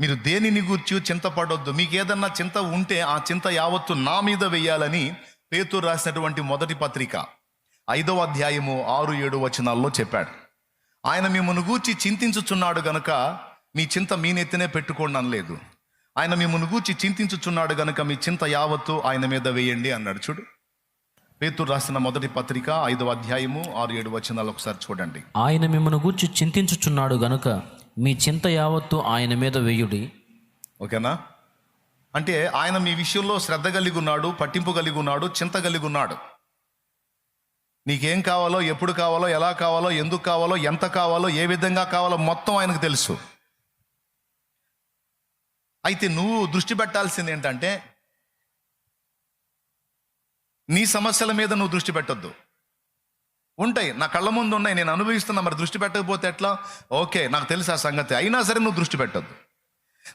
మీరు దేనిని గూర్చి చింతపడొద్దు? మీకు ఏదన్నా చింత ఉంటే ఆ చింత యావత్తు నా మీద వెయ్యాలని పేతురు రాసినటువంటి మొదటి పత్రిక. ఐదవ అధ్యాయము ఆరు ఏడు వచనాల్లో చెప్పాడు. ఆయన మిమ్మల్ని గూర్చి చింతించుచున్నాడు గనుక మీ చింత మీ నెత్తినే పెట్టుకోండి అనలేదు. ఆయన మిమ్మల్ని గూర్చి చింతించుచున్నాడు గనుక మీ చింత యావత్తు ఆయన మీద వేయండి అన్నాడు చూడు. పేతురు రాసిన మొదటి పత్రిక ఐదవ అధ్యాయము ఆరు ఏడు వచనాలు ఒకసారి చూడండి. ఆయన మిమ్మల్ని గూర్చి చింతించుచున్నాడు గనుక మీ చింత యావత్తు ఆయన మీద వేయుడి. ఓకేనా? అంటే ఆయన మీ విషయంలో శ్రద్ధ కలిగి ఉన్నాడు పట్టింపు కలిగి ఉన్నాడు చింత కలిగి ఉన్నాడు. నీకేం కావాలో ఎప్పుడు కావాలో ఎలా కావాలో ఎందుకు కావాలో ఎంత కావాలో ఏ విధంగా కావాలో మొత్తం ఆయనకు తెలుసు. అయితే నువ్వు దృష్టి పెట్టాల్సింది ఏంటంటే నీ సమస్యల మీద నువ్వు దృష్టి పెట్టొద్దు. ఉంటాయి. నా కళ్ళ ముందు ఉన్నాయి. నేను అనుభవిస్తున్నా. మరి దృష్టి పెట్టకపోతే ఎట్లా? ఓకే నాకు తెలుసు ఆ సంగతి. అయినా సరే నువ్వు దృష్టి పెట్టొద్దు.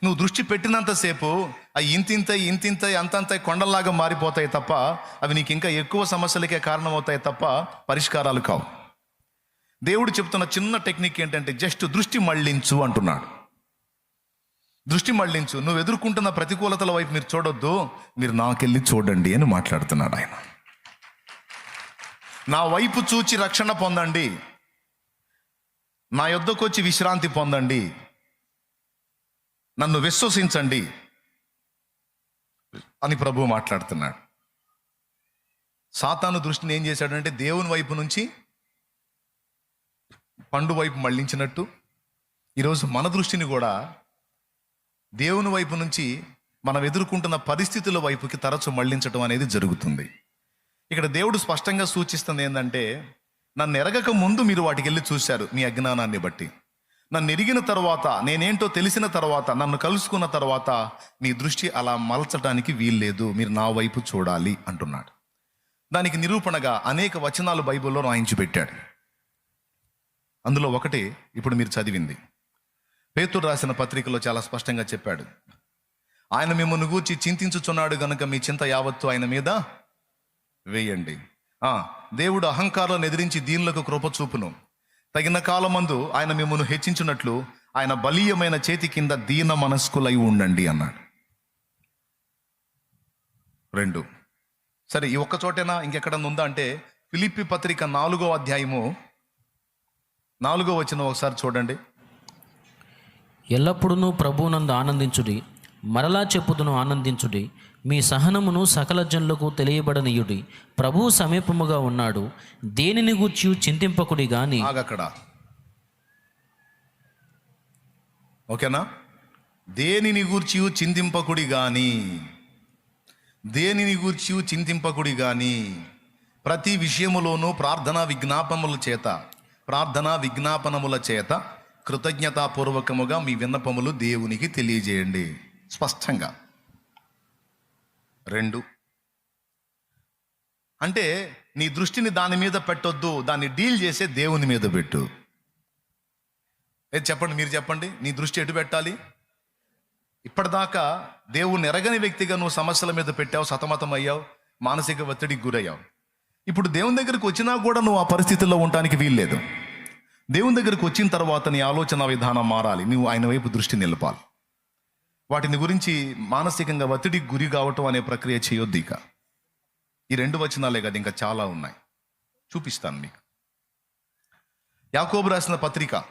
నువ్వు దృష్టి పెట్టినంతసేపు అవి ఇంతింత ఇంతింత అంతంత కొండల్లాగా మారిపోతాయి తప్ప అవి నీకు ఇంకా ఎక్కువ సమస్యలకే కారణమవుతాయి తప్ప పరిష్కారాలు కావు. దేవుడు చెప్తున్న చిన్న టెక్నిక్ ఏంటంటే జస్ట్ దృష్టి మళ్ళించు అంటున్నాడు. దృష్టి మళ్ళించు. నువ్వు ఎదుర్కొంటున్న ప్రతికూలతల వైపు మీరు చూడొద్దు. మీరు నాకెళ్ళి చూడండి అని మాట్లాడుతున్నాడు ఆయన. నా వైపు చూచి రక్షణ పొందండి. నా యొద్దకు వచ్చి విశ్రాంతి పొందండి. నన్ను విశ్వసించండి అని ప్రభు మాట్లాడుతున్నాడు. సాతాను దృష్టిని ఏం చేశాడంటే దేవుని వైపు నుంచి పండు వైపు మళ్ళించినట్టు ఈరోజు మన దృష్టిని కూడా దేవుని వైపు నుంచి మనం ఎదుర్కొంటున్న పరిస్థితుల వైపుకి తరచు మళ్ళించడం అనేది జరుగుతుంది. ఇక్కడ దేవుడు స్పష్టంగా సూచిస్తుంది ఏంటంటే నన్ను ఎరగక ముందు మీరు వాటికి వెళ్ళి చూశారు మీ అజ్ఞానాన్ని బట్టి. నన్ను ఎరిగిన తర్వాత నేనేంటో తెలిసిన తర్వాత నన్ను కలుసుకున్న తర్వాత మీ దృష్టి అలా మలచడానికి వీల్లేదు మీరు నా వైపు చూడాలి అంటున్నాడు. దానికి నిరూపణగా అనేక వచనాలు బైబిల్లో రాయించి పెట్టాడు. అందులో ఒకటి ఇప్పుడు మీరు చదివింది. పేతుడు రాసిన పత్రికలో చాలా స్పష్టంగా చెప్పాడు. ఆయన మిమ్మల్ని గూర్చి చింతించుచున్నాడు గనుక మీ చింత యావత్తు ఆయన మీద వేయండి. దేవుడు అహంకారాలను ఎదిరించి దీనులకు కృప చూపును. తగిన కాలమందు ఆయన మిమ్మల్ని హెచ్చించినట్లు ఆయన బలీయమైన చేతి కింద దీన మనస్కులై ఉండండి అన్నాడు. రెండు. సరే ఈ ఒక్క చోటేనా? ఇంకెక్కడన్నా ఉందా? అంటే ఫిలిప్పి పత్రిక నాలుగో అధ్యాయము నాలుగో వచ్చిన ఒకసారి చూడండి. ఎల్లప్పుడూ ప్రభువునందు ఆనందించుడి. మరలా చెప్పుదును ఆనందించుడి. మీ సహనమును సకల జనులకు తెలియబడనీయుడి. ప్రభువు సమీపముగా ఉన్నాడు. దేనిని గూర్చి చింతింపకుడి గాని? అక్కడ ఓకేనా? దేనిని గూర్చి చింతింపకుడి గాని? దేనిని గూర్చి చింతింపకుడి గాని? ప్రతి విషయములోనూ ప్రార్థనా విజ్ఞాపముల చేత ప్రార్థనా విజ్ఞాపనముల చేత కృతజ్ఞతాపూర్వకముగా మీ విన్నపములు దేవునికి తెలియజేయండి. స్పష్టంగా. రెండు. అంటే నీ దృష్టిని దాని మీద పెట్టొద్దు దాన్ని డీల్ చేసే దేవుని మీద పెట్టు. ఏది చెప్పండి మీరు చెప్పండి నీ దృష్టి ఎటు పెట్టాలి? ఇప్పటిదాకా దేవుని ఎరగని వ్యక్తిగా నువ్వు సమస్యల మీద పెట్టావు సతమతం అయ్యావు మానసిక ఒత్తిడికి గురయ్యావు. ఇప్పుడు దేవుని దగ్గరికి వచ్చినా కూడా నువ్వు ఆ పరిస్థితుల్లో ఉండటానికి వీల్లేదు. దేవుని దగ్గరికి వచ్చిన తర్వాత నీ ఆలోచన విధానం మారాలి. నువ్వు ఆయన వైపు దృష్టి నిలపాలి. వాటిని గురించి మానసికంగా ఒత్తిడికి గురి కావటం అనే ప్రక్రియ చేయొద్దు ఇక. ఈ రెండు వచనాలే కదా ఇంకా చాలా ఉన్నాయి. చూపిస్తాను మీకు. యాకోబు రాసిన పత్రిక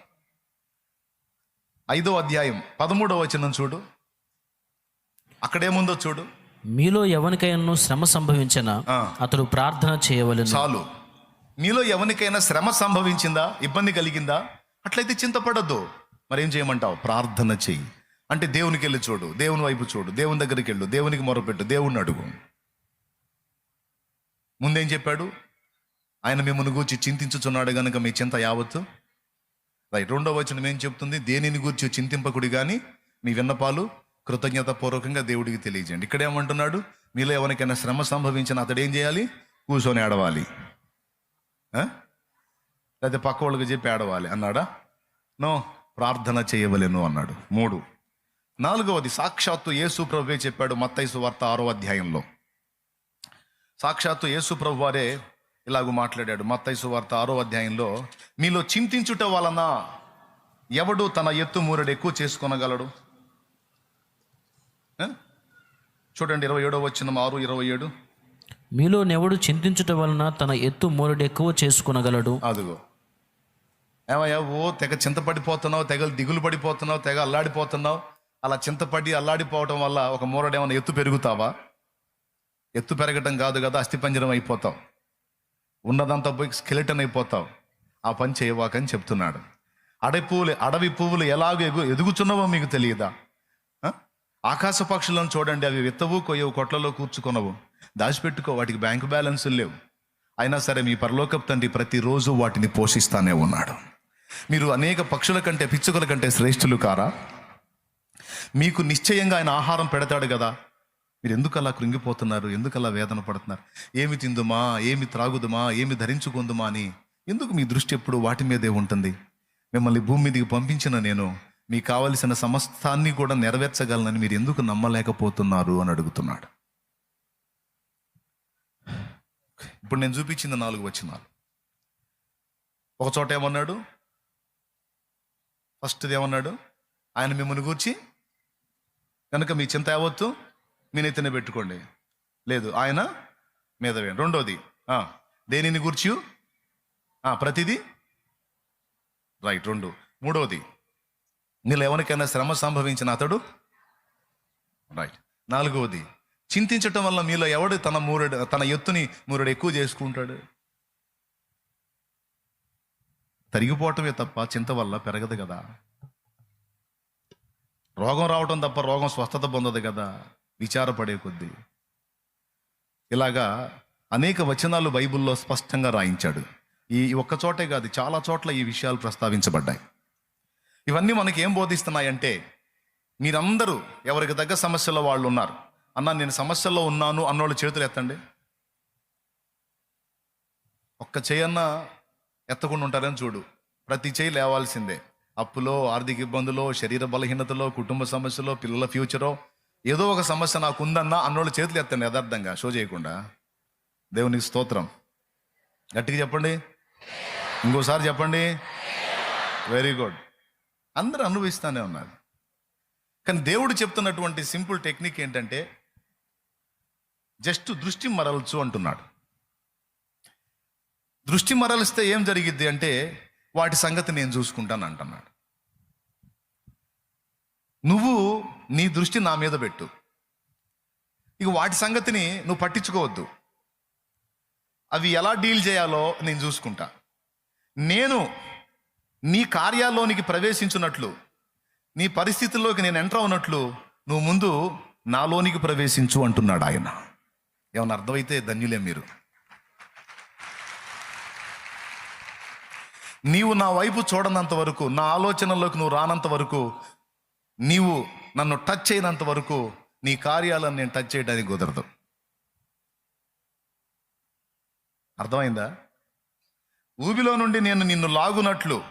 ఐదో అధ్యాయం పదమూడవ వచనం చూడు. అక్కడేముందో చూడు. మీలో ఎవరికైనా శ్రమ సంభవించిన. అతడు ప్రార్థన చేయవలెను. చాలు. మీలో ఎవరికైనా శ్రమ సంభవించిందా? ఇబ్బంది కలిగిందా? అట్లయితే చింతపడద్దు. మరేం చేయమంటావు? ప్రార్థన చెయ్యి. అంటే దేవునికి వెళ్ళి చూడు దేవుని వైపు చూడు దేవుని దగ్గరికి వెళ్ళు దేవునికి మొరపెట్టు దేవుణ్ణి అడుగు. ముందేం చెప్పాడు? ఆయన మిమ్మల్ని గూర్చి చింతించుచున్నాడు గనుక మీ చింత యావత్తు. రైట్ రెండో వచనం ఏం చెప్తుంది? దేనిని గూర్చి చింతింపకుడి కానీ మీ విన్నపాలు కృతజ్ఞత పూర్వకంగా దేవుడికి తెలియజేయండి. ఇక్కడ ఏమంటున్నాడు? మీలో ఎవరికైనా శ్రమ సంభవించిన అతడు ఏం చేయాలి? కూర్చొని ఆడవాలి లేకపోతే పక్క వాళ్ళకి చెప్పి ఆడవాలి అన్నాడా? నో ప్రార్థన చేయవలెను అన్నాడు. మూడు. నాలుగవది సాక్షాత్తు యేసు ప్రభువే చెప్పాడు మత్తైసు వార్త ఆరో అధ్యాయంలో. సాక్షాత్తు యేసు ప్రభు వారే ఇలాగూ మాట్లాడాడు మత్తైసు వార్త ఆరో అధ్యాయంలో మీలో చింతించుట వలన ఎవడు తన ఎత్తు మూరడు ఎక్కువ చేసుకొనగలడు? చూడండి ఇరవై ఏడో వచ్చిన ఆరు ఇరవై ఏడు. మీలో నెవడు చింతించుట వలన తన ఎత్తు మూరడు ఎక్కువ చేసుకునగలడు? అదిగో. ఏమయ్యా ఓ తెగ చింతపడిపోతున్నావు తెగ దిగులు పడిపోతున్నావు తెగ అల్లాడిపోతున్నావు అలా చింతపడి అల్లాడిపోవటం వల్ల ఒక మూరడు ఏమైనా ఎత్తు పెరుగుతావా? ఎత్తు పెరగటం కాదు కదా అస్థిపంజరం అయిపోతావు. ఉన్నదంతా పోయి స్కెలిటన్ అయిపోతావు. ఆ పని చేయవాకని చెప్తున్నాడు. అడవి పువ్వులు అడవి పువ్వులు ఎలాగ ఎగు ఎదుగుచున్నవో మీకు తెలియదా? ఆకాశ పక్షులను చూడండి అవి విత్తవు కొయ్యవు కొట్లలో కూర్చుకొనవు. దాచిపెట్టుకో వాటికి బ్యాంకు బ్యాలెన్సులు లేవు. అయినా సరే మీ పరలోకపు తండ్రి ప్రతిరోజు వాటిని పోషిస్తానే ఉన్నాడు. మీరు అనేక పక్షుల కంటే పిచ్చుకల కంటే శ్రేష్ఠులు కారా? మీకు నిశ్చయంగా ఆయన ఆహారం పెడతాడు కదా. మీరు ఎందుకు అలా కృంగిపోతున్నారు? ఎందుకు అలా వేదన పడుతున్నారు? ఏమి తిందుమా? ఏమి త్రాగుదుమా? ఏమి ధరించుకుందుమా అని ఎందుకు మీ దృష్టి ఎప్పుడు వాటి మీదే ఉంటుంది? మిమ్మల్ని భూమి మీదకి పంపించిన నేను మీకు కావలసిన సమస్తాన్ని కూడా నెరవేర్చగలనని మీరు ఎందుకు నమ్మలేకపోతున్నారు అని అడుగుతున్నాడు. ఇప్పుడు నేను చూపించిన నాలుగు వచ్చినాలు ఒక చోట ఏమన్నాడు? ఫస్ట్ది ఏమన్నాడు? ఆయన మిమ్మల్ని గూర్చి కనుక మీ చింత యావత్తు మీ నెత్తిన పెట్టుకోండి. లేదు ఆయన మీద రెండోది దేనిని గూర్చి ప్రతిదీ? రైట్ రెండు. మూడోది నీళ్ళు ఎవరికైనా శ్రమ సంభవించిన అతడు? రైట్. నాలుగవది చింతించటం వల్ల మీలో ఎవడు తన మూరుడు తన ఎత్తుని మూరుడు ఎక్కువ చేసుకుంటాడు? తరిగిపోవటమే తప్ప చింత వల్ల పెరగదు కదా రోగం రావటం తప్ప రోగం స్వస్థత పొందదు కదా విచారపడే కొద్దీ. ఇలాగా అనేక వచనాలు బైబిల్లో స్పష్టంగా రాయించాడు. ఈ ఒక్క చోటే కాదు చాలా చోట్ల ఈ విషయాలు ప్రస్తావించబడ్డాయి. ఇవన్నీ మనకి ఏం బోధిస్తున్నాయంటే మీరందరూ ఎవరికి తగ్గ సమస్యలో వాళ్ళు ఉన్నారు అన్న నేను సమస్యల్లో ఉన్నాను అన్నోళ్ళు చేతులు ఎత్తండి. ఒక్క చేయన్న ఎత్తకుండా ఉంటారని చూడు. ప్రతి చేయి లేవాల్సిందే. అప్పులో ఆర్థిక ఇబ్బందులో శరీర బలహీనతలో కుటుంబ సమస్యలో పిల్లల ఫ్యూచరో ఏదో ఒక సమస్య నాకు ఉందన్నా అన్నోళ్ళు చేతులు ఎత్తండి యథార్థంగా షో చేయకుండా. దేవునికి స్తోత్రం. గట్టిగా చెప్పండి. ఇంకోసారి చెప్పండి. వెరీ గుడ్ అందరూ అనుభవిస్తానే ఉన్నారు. కానీ దేవుడు చెప్తున్నటువంటి సింపుల్ టెక్నిక్ ఏంటంటే జస్ట్ దృష్టి మరల్చు అంటున్నాడు. దృష్టి మరలిస్తే ఏం జరిగిద్ది అంటే వాటి సంగతి నేను చూసుకుంటాను అంటున్నాడు. నువ్వు నీ దృష్టి నా మీద పెట్టు. ఇక వాటి సంగతిని నువ్వు పట్టించుకోవద్దు. అవి ఎలా డీల్ చేయాలో నేను చూసుకుంటా. నేను నీ కార్యాల్లోనికి ప్రవేశించున్నట్లు నీ పరిస్థితుల్లోకి నేను ఎంటర్ అవునట్లు నువ్వు ముందు నాలోనికి ప్రవేశించు అంటున్నాడు ఆయన. ఏమన్నా అర్థమైతే ధన్యులే మీరు. నీవు నా వైపు చూడనంత వరకు నా ఆలోచనలోకి నువ్వు రానంత వరకు నీవు నన్ను టచ్ చేయనంత వరకు నీ కార్యాలను నేను టచ్ చేయడానికి కుదరదు. అర్థమైందా? ఊబిలో నుండి నేను నిన్ను లాగునట్లు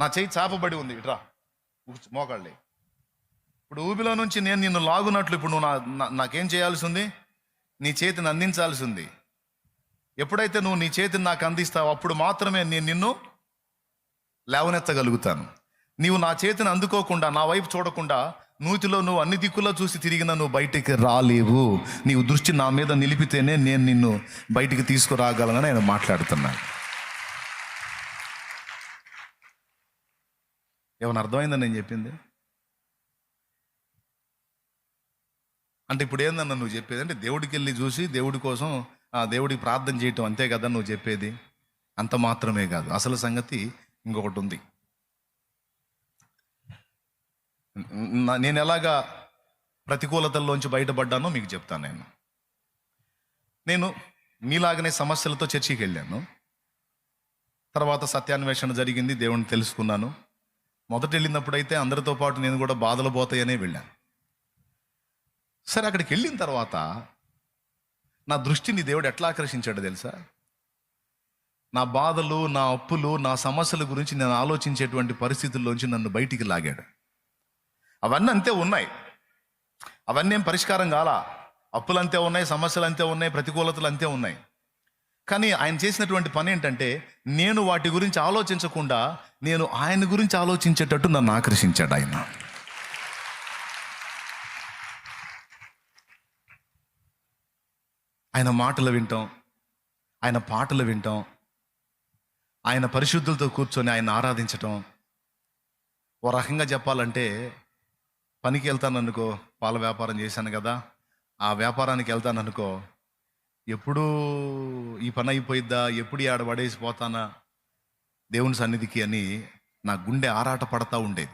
నా చేయి చాపబడి ఉంది. ఇట్రా మోకాళ్ళి మోకాళ్ళే ఇప్పుడు ఊబిలో నుంచి నేను నిన్ను లాగునట్లు ఇప్పుడు నువ్వు నా- నాకేం చేయాల్సి ఉంది? నీ చేతిని అందించాల్సి ఉంది. ఎప్పుడైతే నువ్వు నీ చేతిని నాకు అందిస్తావో అప్పుడు మాత్రమే నేను నిన్ను లేవనెత్తగలుగుతాను. నీవు నా చేతిని అందుకోకుండా నా వైపు చూడకుండా నూతిలో నువ్వు అన్ని దిక్కుల్లో చూసి తిరిగిన నువ్వు బయటికి రాలేవు. నీవు దృష్టి నా మీద నిలిపితేనే నేను నిన్ను బయటికి తీసుకురాగలనని నేను మాట్లాడుతున్నాను ఏమైనా అర్థమైందని నేను చెప్పింది? అంటే ఇప్పుడు ఏందన్న నువ్వు చెప్పేది? అంటే దేవుడికి వెళ్ళి చూసి దేవుడి కోసం దేవుడికి ప్రార్థన చేయటం అంతే కదా నువ్వు చెప్పేది? అంత మాత్రమే కాదు. అసలు సంగతి ఇంకొకటి ఉంది. నేను ఎలాగా ప్రతికూలతల్లోంచి బయటపడ్డానో మీకు చెప్తాను నేను. నేను మీలాగనే సమస్యలతో చర్చికి వెళ్ళాను. తర్వాత సత్యాన్వేషణ జరిగింది దేవుణ్ణి తెలుసుకున్నాను. మొదట వెళ్ళినప్పుడైతే అందరితో పాటు నేను కూడా బాధలు పోతాయనే వెళ్ళాను. సరే అక్కడికి వెళ్ళిన తర్వాత నా దృష్టిని దేవుడు ఎట్లా ఆకర్షించాడో తెలుసా? నా బాధలు నా అప్పులు నా సమస్యల గురించి నేను ఆలోచించేటువంటి పరిస్థితుల్లోంచి నన్ను బయటికి లాగాడు. అవన్నీ అంతే ఉన్నాయి. అవన్నీ ఏం పరిష్కారం కాలా? అప్పులు అంతే ఉన్నాయి సమస్యలు అంతే ఉన్నాయి ప్రతికూలతలు అంతే ఉన్నాయి. కానీ ఆయన చేసినటువంటి పని ఏంటంటే నేను వాటి గురించి ఆలోచించకుండా నేను ఆయన గురించి ఆలోచించేటట్టు నన్ను ఆకర్షించాడు ఆయన. ఆయన మాటలు వింటాం. ఆయన పాటలు వింటాం. ఆయన పరిశుద్ధులతో కూర్చొని ఆయన ఆరాధించటం. ఓ రకంగా చెప్పాలంటే పనికి వెళ్తాను అనుకో పాల వ్యాపారం చేశాను కదా. ఆ వ్యాపారానికి వెళ్తాను అనుకో ఎప్పుడు ఈ పని అయిపోయిద్దా? ఎప్పుడు ఆడ పడేసి పోతానా? దేవుని సన్నిధికి అని నా గుండె ఆరాట పడతా ఉండేది.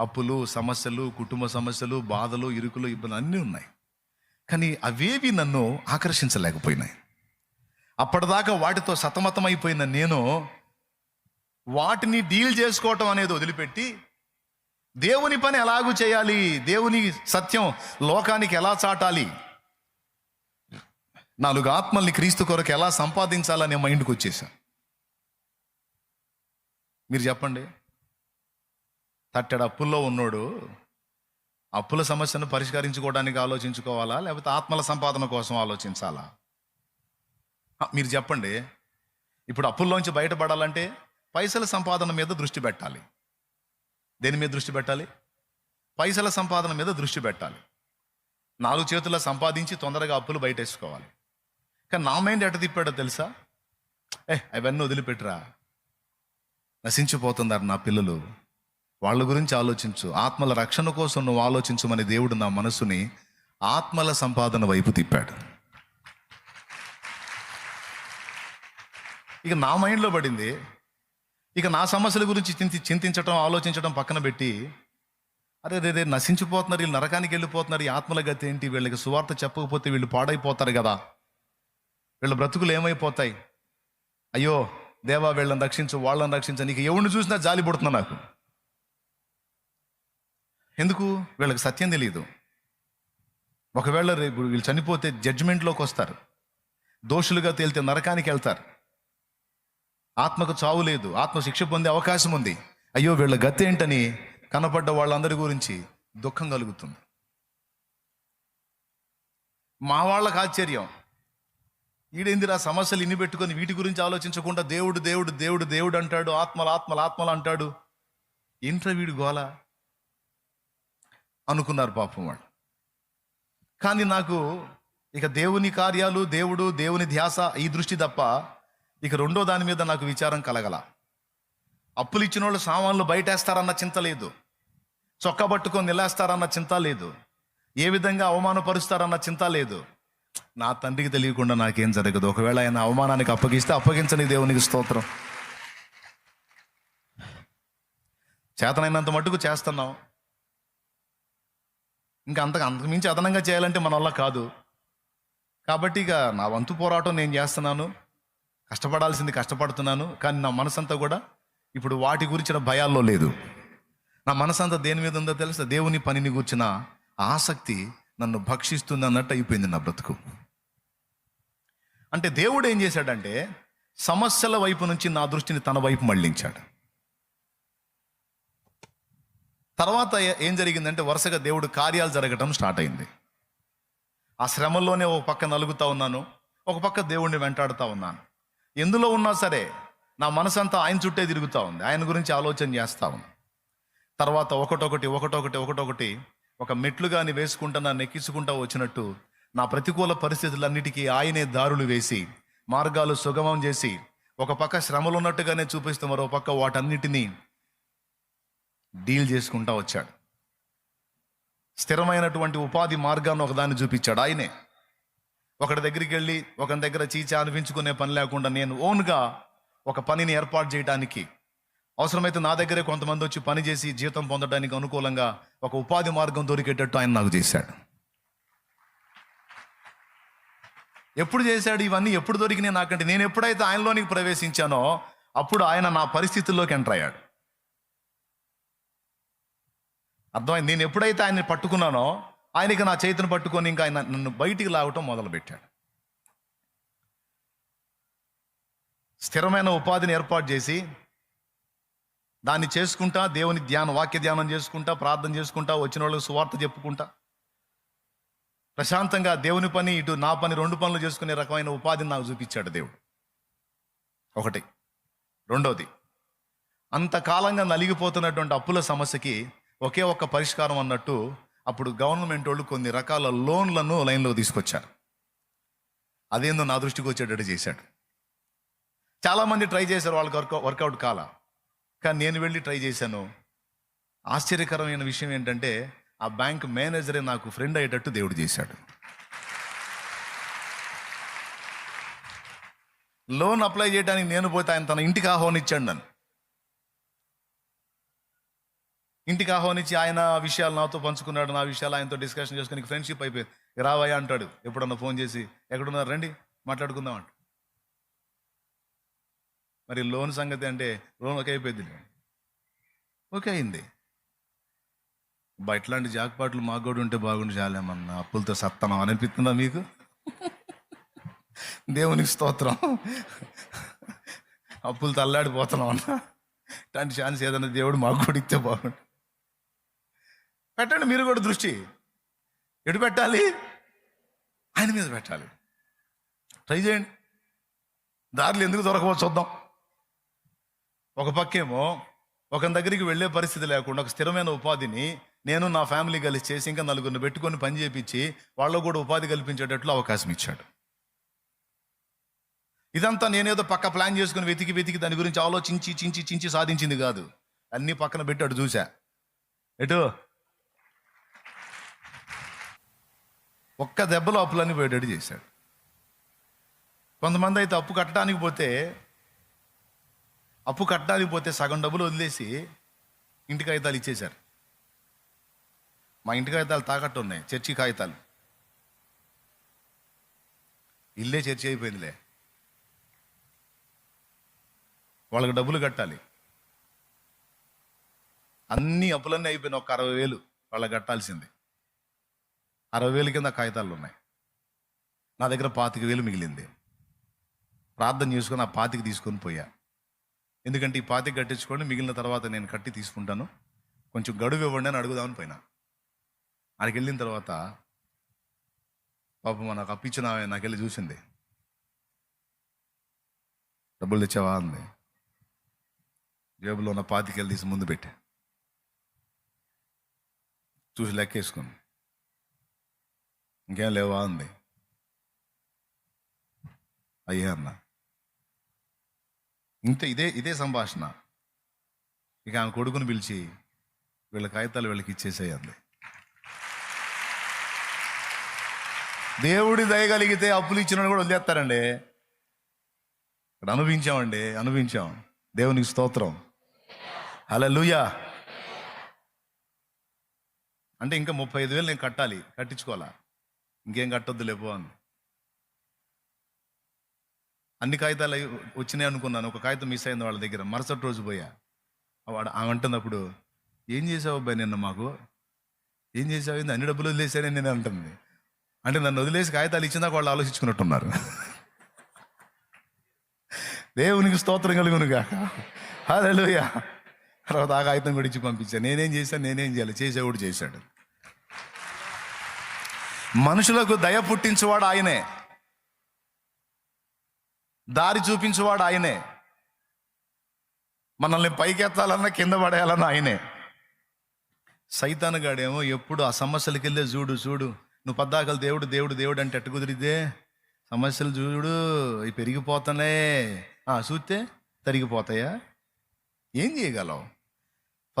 అప్పులు సమస్యలు కుటుంబ సమస్యలు బాధలు ఇరుకులు ఇబ్బంది అన్నీ ఉన్నాయి. కానీ అవేవి నన్ను ఆకర్షించలేకపోయినాయి. అప్పటిదాకా వాటితో సతమతమైపోయిన నేను వాటిని డీల్ చేసుకోవటం అనేది వదిలిపెట్టి దేవుని పని ఎలాగూ చేయాలి దేవుని సత్యం లోకానికి ఎలా చాటాలి నాలుగు ఆత్మల్ని క్రీస్తు కొరకు ఎలా సంపాదించాలనే మైండ్కి వచ్చేసా. మీరు చెప్పండి. తట్టెడు అప్పుల్లో ఉన్నోడు అప్పుల సమస్యను పరిష్కరించుకోవడానికి ఆలోచించుకోవాలా? లేకపోతే ఆత్మల సంపాదన కోసం ఆలోచించాలా? మీరు చెప్పండి. ఇప్పుడు అప్పుల్లోంచి బయటపడాలంటే పైసల సంపాదన మీద దృష్టి పెట్టాలి. దేని మీద దృష్టి పెట్టాలి? పైసల సంపాదన మీద దృష్టి పెట్టాలి. నాలుగు చేతుల సంపాదించి తొందరగా అప్పులు బయటేసుకోవాలి. కానీ నా మైండ్ ఎట తిప్పాడో తెలుసా? ఏ అవన్నీ వదిలిపెట్టురా. నశించిపోతున్నారు నా పిల్లలు. వాళ్ళ గురించి ఆలోచించు. ఆత్మల రక్షణ కోసం నువ్వు ఆలోచించమని దేవుడు నా మనసుని ఆత్మల సంపాదన వైపు తిప్పాడు. ఇక నా మైండ్లో పడింది. ఇక నా సమస్యల గురించి చింతి చింతించడం ఆలోచించడం పక్కన పెట్టి అరే రే రే నశించిపోతున్నారు వీళ్ళు నరకానికి వెళ్ళిపోతున్నారు ఈ ఆత్మల గతి ఏంటి? వీళ్ళకి సువార్త చెప్పకపోతే వీళ్ళు పాడైపోతారు కదా. వీళ్ళ బ్రతుకులు ఏమైపోతాయి? అయ్యో దేవా వీళ్ళని రక్షించు వాళ్ళని రక్షించు నీకు ఎవరిని చూసినా జాలి పడుతున్నా నాకు. ఎందుకు? వీళ్ళకి సత్యం తెలియదు ఒకవేళ రేపు వీళ్ళు చనిపోతే జడ్జిమెంట్లోకి వస్తారు. దోషులుగా తేలితే నరకానికి వెళ్తారు. ఆత్మకు చావు లేదు. ఆత్మ శిక్ష పొందే అవకాశం ఉంది. అయ్యో వీళ్ళ గతి ఏంటని కనపడ్డ వాళ్ళందరి గురించి దుఃఖం కలుగుతుంది. మా వాళ్ళకు ఆశ్చర్యం. ఈడేందిరా సమస్యలు ఇన్ని పెట్టుకొని వీటి గురించి ఆలోచించకుండా దేవుడు దేవుడు దేవుడు దేవుడు అంటాడు ఆత్మలు ఆత్మలు ఆత్మలు అంటాడు. ఏంట్రా వీడు గోల? అనుకున్నారు పాపం వాళ్ళు. కానీ నాకు ఇక దేవుని కార్యాలు దేవుడు దేవుని ధ్యాస ఈ దృష్టి తప్ప ఇక రెండో దాని మీద నాకు విచారం కలగల. అప్పులు ఇచ్చిన వాళ్ళు సామాన్లు బయటేస్తారన్న చింత లేదు. చొక్క పట్టుకొని నిలేస్తారన్న చింత లేదు. ఏ విధంగా అవమానపరుస్తారన్న చింత లేదు. నా తండ్రికి తెలియకుండా నాకేం జరగదు. ఒకవేళ ఆయన అవమానానికి అప్పగిస్తే అప్పగించని దేవునికి స్తోత్రం. చేతనైనంత మటుకు చేస్తున్నాం ఇంకా అంతకు అంతకుమించి అదనంగా చేయాలంటే మన వల్ల కాదు. కాబట్టి ఇక నా వంతు పోరాటం నేను చేస్తున్నాను. కష్టపడాల్సింది కష్టపడుతున్నాను. కానీ నా మనసంతా కూడా ఇప్పుడు వాటి గురించిన భయాల్లో లేదు. నా మనసంతా దేని మీద ఉందో తెలుసా? దేవుని పనిని గురించిన ఆసక్తి నన్ను భక్షిస్తుంది అన్నట్టు అయిపోయింది నా బ్రతుకు. అంటే దేవుడు ఏం చేశాడంటే సమస్యల వైపు నుంచి నా దృష్టిని తన వైపు మళ్ళించాడు. తర్వాత ఏం జరిగిందంటే వరుసగా దేవుడు కార్యాలు జరగటం స్టార్ట్ అయింది. ఆ శ్రమల్లోనే ఒక పక్క నలుగుతా ఉన్నాను ఒక పక్క దేవుణ్ణి వెంటాడుతూ ఉన్నాను. ఎందులో ఉన్నా సరే నా మనసంతా ఆయన చుట్టే తిరుగుతూ ఉంది ఆయన గురించి ఆలోచన చేస్తా ఉంది. తర్వాత ఒకటొకటి ఒకటొకటి ఒకటొకటి ఒక మెట్లుగాని వేసుకుంటా నన్ను ఎక్కించుకుంటా వచ్చినట్టు నా ప్రతికూల పరిస్థితులన్నిటికీ ఆయనే దారులు వేసి మార్గాలు సుగమం చేసి ఒక పక్క శ్రమలు ఉన్నట్టుగానే చూపిస్తూ మరో పక్క వాటన్నిటినీ డీల్ చేసుకుంటా వచ్చాడు. స్థిరమైనటువంటి ఉపాధి మార్గాన్ని ఒకదాన్ని చూపించాడు ఆయనే. ఒకటి దగ్గరికి వెళ్ళి ఒకరి దగ్గర చీచా అనిపించుకునే పని లేకుండా నేను ఓన్గా ఒక పనిని ఏర్పాటు చేయడానికి అవసరమైతే నా దగ్గరే కొంతమంది వచ్చి పని చేసి జీతం పొందడానికి అనుకూలంగా ఒక ఉపాధి మార్గం దొరికేటట్టు ఆయన నాకు చేశాడు. ఎప్పుడు చేశాడు? ఇవన్నీ ఎప్పుడు దొరికినాయి నాకంటే నేను ఎప్పుడైతే ఆయనలోనికి ప్రవేశించానో అప్పుడు ఆయన నా పరిస్థితుల్లోకి ఎంటర్ అయ్యాడు. అర్థమైంది? నేను ఎప్పుడైతే ఆయన్ని పట్టుకున్నానో ఆయనకి నా చేతిని పట్టుకొని ఇంకా ఆయన నన్ను బయటికి లాగటం మొదలుపెట్టాడు. స్థిరమైన ఉపాధిని ఏర్పాటు చేసి దాన్ని చేసుకుంటా దేవుని ధ్యానం వాక్య ధ్యానం చేసుకుంటా ప్రార్థన చేసుకుంటా వచ్చిన వాళ్ళకి సువార్త చెప్పుకుంటా ప్రశాంతంగా దేవుని పని ఇటు నా పని రెండు పనులు చేసుకునే రకమైన ఉపాధిని నాకు చూపించాడు దేవుడు. ఒకటి. రెండవది అంతకాలంగా నలిగిపోతున్నటువంటి అప్పుల సమస్యకి ఒకే ఒక్క పరిష్కారం అన్నట్టు అప్పుడు గవర్నమెంట్ వాళ్ళు కొన్ని రకాల లోన్లను లైన్లో తీసుకొచ్చారు. అదేందో నా దృష్టికి వచ్చేటట్టు చేశాడు. చాలామంది ట్రై చేశారు వాళ్ళకి వర్క్ వర్కౌట్ కాల. కానీ నేను వెళ్ళి ట్రై చేశాను. ఆశ్చర్యకరమైన విషయం ఏంటంటే ఆ బ్యాంక్ మేనేజరే నాకు ఫ్రెండ్ అయ్యేటట్టు దేవుడు చేశాడు. లోన్ అప్లై చేయడానికి నేను పోతే ఆయన తన ఇంటికి ఆహ్వానించాడు నన్ను. ఇంటికి ఆహ్వానించి ఆయన విషయాలు నాతో పంచుకున్నాడు నా విషయాలు ఆయనతో డిస్కషన్ చేసుకుని ఫ్రెండ్షిప్ అయిపోయింది. రావయ్యా అంటాడు. ఎప్పుడన్నా ఫోన్ చేసి ఎక్కడున్నారు? రండి మాట్లాడుకుందాం అంట మరి లోన్ సంగతి అంటే లోన్ ఓకే అయిపోయింది. ఓకే అయింది. బా ఇట్లాంటి జాక్పాట్లు మాకు కూడా ఉంటే బాగుండి చాలేమన్నా అప్పులతో సత్తనం అనిపిస్తుందా మీకు? దేవునికి స్తోత్రం. అప్పులతో తల్లాడిపోతున్నాం అన్న. ఇట్లాంటి ఛాన్స్ ఏదైనా దేవుడు మాకు కూడా ఇస్తే బాగుండు. పెట్టండి మీరు కూడా దృష్టి. ఎటు పెట్టాలి? ఆయన మీద పెట్టాలి. ట్రై చేయండి. దారిలో ఎందుకు దొరకవో చూద్దాం. ఒక పక్కేమో ఒక దగ్గరికి వెళ్ళే పరిస్థితి లేకుండా ఒక స్థిరమైన ఉపాధిని నేను నా ఫ్యామిలీ కలిసి చేసి ఇంకా నలుగురిని పెట్టుకొని పని చేపించి వాళ్ళకు కూడా ఉపాధి కల్పించేటట్లు అవకాశం ఇచ్చాడు. ఇదంతా నేనేదో పక్క ప్లాన్ చేసుకుని వెతికి వెతికి దాని గురించి ఆలోచించి చించి చించి సాధించింది కాదు. అన్ని పక్కన పెట్టి అటు చూసా ఎటు? ఒక్క దెబ్బలో అప్పులన్నీ పోయేటట్టు చేశాడు. కొంతమంది అయితే అప్పు కట్టడానికి పోతే అప్పు కట్టడానికి పోతే సగం డబ్బులు వదిలేసి ఇంటి కాగితాలు ఇచ్చేశారు. మా ఇంటి కాగితాలు తాకట్టు ఉన్నాయి చర్చి కాగితాలు. ఇల్లే చర్చి అయిపోయిందిలే. వాళ్ళకి డబ్బులు కట్టాలి. అన్ని అప్పులన్నీ అయిపోయినాయి ఒక అరవై వేలు వాళ్ళకి కట్టాల్సింది. అరవై వేలు కింద కాగితాలు ఉన్నాయి నా దగ్గర పాతిక వేలు మిగిలింది. ప్రార్థన చేసుకొని ఆ పాతికి తీసుకొని పోయా. ఎందుకంటే ఈ పాతికి కట్టించుకొని మిగిలిన తర్వాత నేను కట్టి తీసుకుంటాను. కొంచెం గడువు ఇవ్వండి అని అడుగుదామని పోయినా. ఆడికి వెళ్ళిన తర్వాత పాపం నాకు అప్పించిన ఆమె నాకు వెళ్ళి చూసింది. డబ్బులు తెచ్చావా అంది. జేబులో ఉన్న పాతికెళ్ళి తీసి ముందు పెట్టా. చూసి లెక్కేసుకుంది. ఇంకేం లేవా అంది. అయ్యా అన్న. ఇంత ఇదే ఇదే సంభాషణ. ఇక ఆమె కొడుకుని పిలిచి వీళ్ళ కాగితాలు వీళ్ళకి ఇచ్చేసేయండి దేవుడి దయగలిగితే అప్పులు ఇచ్చిన కూడా వదిలేస్తారండి. ఇక్కడ అనుభవించామండి అనుభవించాం. దేవునికి స్తోత్రం. హల్లెలూయా. అంటే ఇంకా ముప్పై ఐదు వేలు నేను కట్టాలి కట్టించుకోవాలా? ఇంకేం కట్టొద్దు లేపో అంది అన్ని కాగితాలు వచ్చినాయి అనుకున్నాను. ఒక కాగితం మిస్ అయింది వాళ్ళ దగ్గర. మరుసటి రోజు పోయా. వాడు ఆమె అంటున్నప్పుడు ఏం చేసావు అబ్బాయి నిన్న మాకు? ఏం చేసావు? అన్ని డబ్బులు వదిలేసానని నేను అంటుంది. అంటే నన్ను వదిలేసి కాగితాలు ఇచ్చిందాక వాళ్ళు ఆలోచించుకున్నట్టున్నారు. దేవునికి స్తోత్రం కలుగును గాక అదే తర్వాత ఆ కాగితం కూడా ఇచ్చి పంపించాను నేనేం చేశాను? నేనేం చేయాలి? చేసేవాడు చేశాడు. మనుషులకు దయ పుట్టించేవాడు ఆయనే. దారి చూపించేవాడు ఆయనే. మనల్ని పైకెత్తాలన్నా కింద పడేయాలన్నా ఆయనే. సైతానుగాడేమో ఎప్పుడు ఆ సమస్యలకి వెళ్ళే చూడు చూడు నువ్వు పద్దాకలు దేవుడు దేవుడు దేవుడు అంటే ఎట్ట కుదిరితే సమస్యలు చూడు అవి పెరిగిపోతానే. చూస్తే తరిగిపోతాయా? ఏం చేయగలవు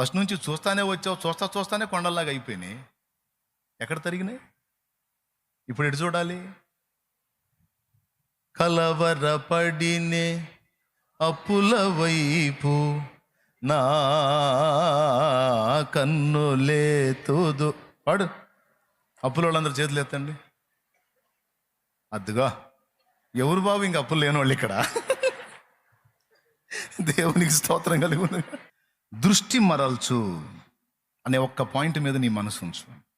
ఫస్ట్ నుంచి చూస్తానే వచ్చావు చూస్తా చూస్తానే కొండల్లాగా అయిపోయినాయి. ఎక్కడ తరిగినాయి? ఇప్పుడు ఎటు చూడాలి? కలవరపడినే అప్పుల వైపు నా కన్ను తూదు వాడు అప్పుల వాళ్ళందరూ చేతులు ఎత్తండి. అద్దుగా. ఎవరు బాబు ఇంక అప్పులు లేని వాళ్ళు ఇక్కడ? దేవునికి స్తోత్రం కలిగి ఉంది దృష్టి మరల్చు అనే ఒక్క పాయింట్ మీద నీ మనసు ఉంచు.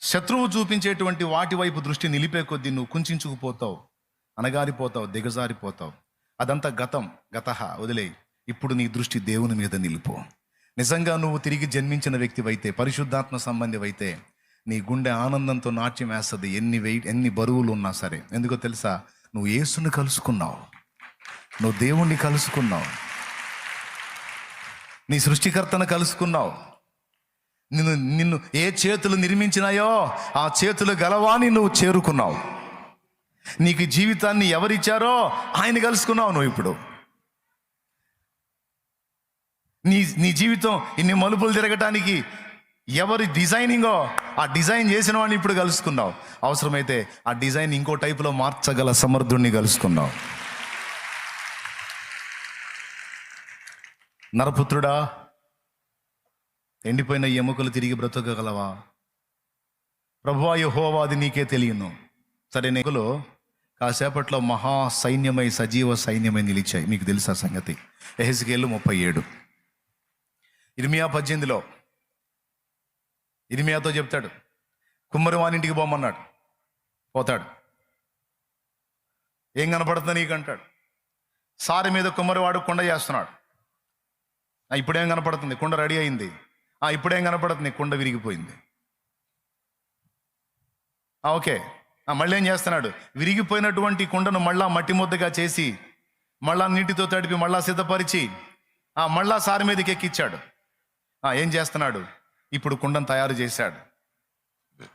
శత్రువు చూపించేటువంటి వాటి వైపు దృష్టి నిలిపే కొద్దీ నువ్వు కుంచుకుపోతావు అనగారిపోతావు దిగజారిపోతావు. అదంతా గతం గత వదిలే ఇప్పుడు నీ దృష్టి దేవుని మీద నిలుపు. నిజంగా నువ్వు తిరిగి జన్మించిన వ్యక్తివైతే పరిశుద్ధాత్మ సంబంధివైతే నీ గుండె ఆనందంతో నాట్యం వేస్తుంది ఎన్ని వెయిట్ ఎన్ని బరువులు ఉన్నా సరే. ఎందుకో తెలుసా? నువ్వు యేసుని కలుసుకున్నావు. నువ్వు దేవుణ్ణి కలుసుకున్నావు. నీ సృష్టికర్తను కలుసుకున్నావు. నిన్ను నిన్ను ఏ చేతులు నిర్మించినాయో ఆ చేతులు గలవాని నువ్వు చేరుకున్నావు. నీకు జీవితాన్ని ఎవరిచ్చారో ఆయన కలుసుకున్నావు నువ్వు ఇప్పుడు. నీ నీ జీవితం ఇన్ని మలుపులు తిరగటానికి ఎవరి డిజైనింగో ఆ డిజైన్ చేసిన వాడిని ఇప్పుడు కలుసుకున్నావు. అవసరమైతే ఆ డిజైన్ ఇంకో టైపులో మార్చగల సమర్థుణ్ణి కలుసుకున్నావు. నరపుత్రుడా ఎండిపోయిన ఎముకలు తిరిగి బ్రతకగలవా? ప్రభువా యహోవాది నీకే తెలియను. సరే నెగులు కాసేపట్లో మహా సైన్యమై సజీవ సైన్యమై నిలిచాయి. మీకు తెలుసా సంగతి? ఎహెజ్కేలు ముప్పై ఏడు. ఇర్మియా పద్దెనిమిదిలో ఇర్మియాతో చెప్తాడు. కుమ్మరి వానింటికి పోమన్నాడు. పోతాడు. ఏం కనపడుతుంది నీకు అంటాడు. సారి మీద కుమ్మరివాడు కుండ చేస్తున్నాడు. ఇప్పుడేం కనపడుతుంది? కుండ రెడీ అయింది. ఇప్పుడేం కనపడుతుంది కుండ విరిగిపోయింది. ఆ, ఓకే. ఆ, మళ్ళీ ఏం చేస్తున్నాడు? విరిగిపోయినటువంటి కుండను మళ్ళా మట్టి ముద్దగా చేసి మళ్ళా నీటితో తడిపి మళ్ళా సిద్ధపరిచి ఆ మళ్ళా సారి మీదకి ఎక్కిచ్చాడు. ఆ, ఏం చేస్తున్నాడు? ఇప్పుడు కుండను తయారు చేశాడు.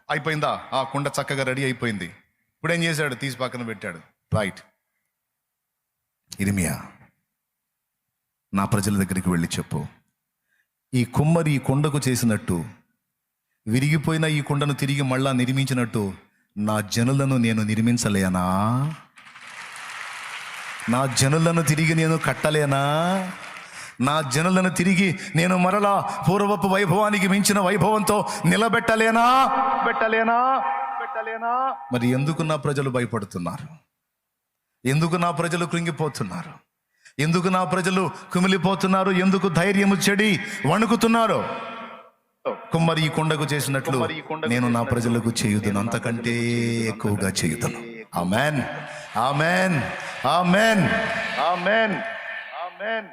అయిపోయిందా? ఆ కుండ చక్కగా రెడీ అయిపోయింది. ఇప్పుడు ఏం చేశాడు? తీసి పక్కన పెట్టాడు. రైట్. ఇరిమియా నా ప్రజల దగ్గరికి వెళ్ళి చెప్పు. ఈ కుమ్మరి ఈ కొండకు చేసినట్టు విరిగిపోయిన ఈ కొండను తిరిగి మళ్ళా నిర్మించినట్టు నా జనులను నేను నిర్మించలేనా? నా జనులను తిరిగి నేను కట్టలేనా? నా జనులను తిరిగి నేను మరలా పూర్వపు వైభవానికి మించిన వైభవంతో నిలబెట్టలేనా? పెట్టలేనా పెట్టలేనా మరి ఎందుకు నా ప్రజలు భయపడుతున్నారు? ఎందుకు నా ప్రజలు కృంగిపోతున్నారు? ఎందుకు నా ప్రజలు కుమిలిపోతున్నారు? ఎందుకు ధైర్యము చెడి వణుకుతున్నారు? కుమ్మరి ఈ కొండకు చేసినట్లు నేను నా ప్రజలకు చేయుదును. అంతకంటే ఎక్కువగా చేయుదును. Amen. Amen. Amen. Amen. Amen.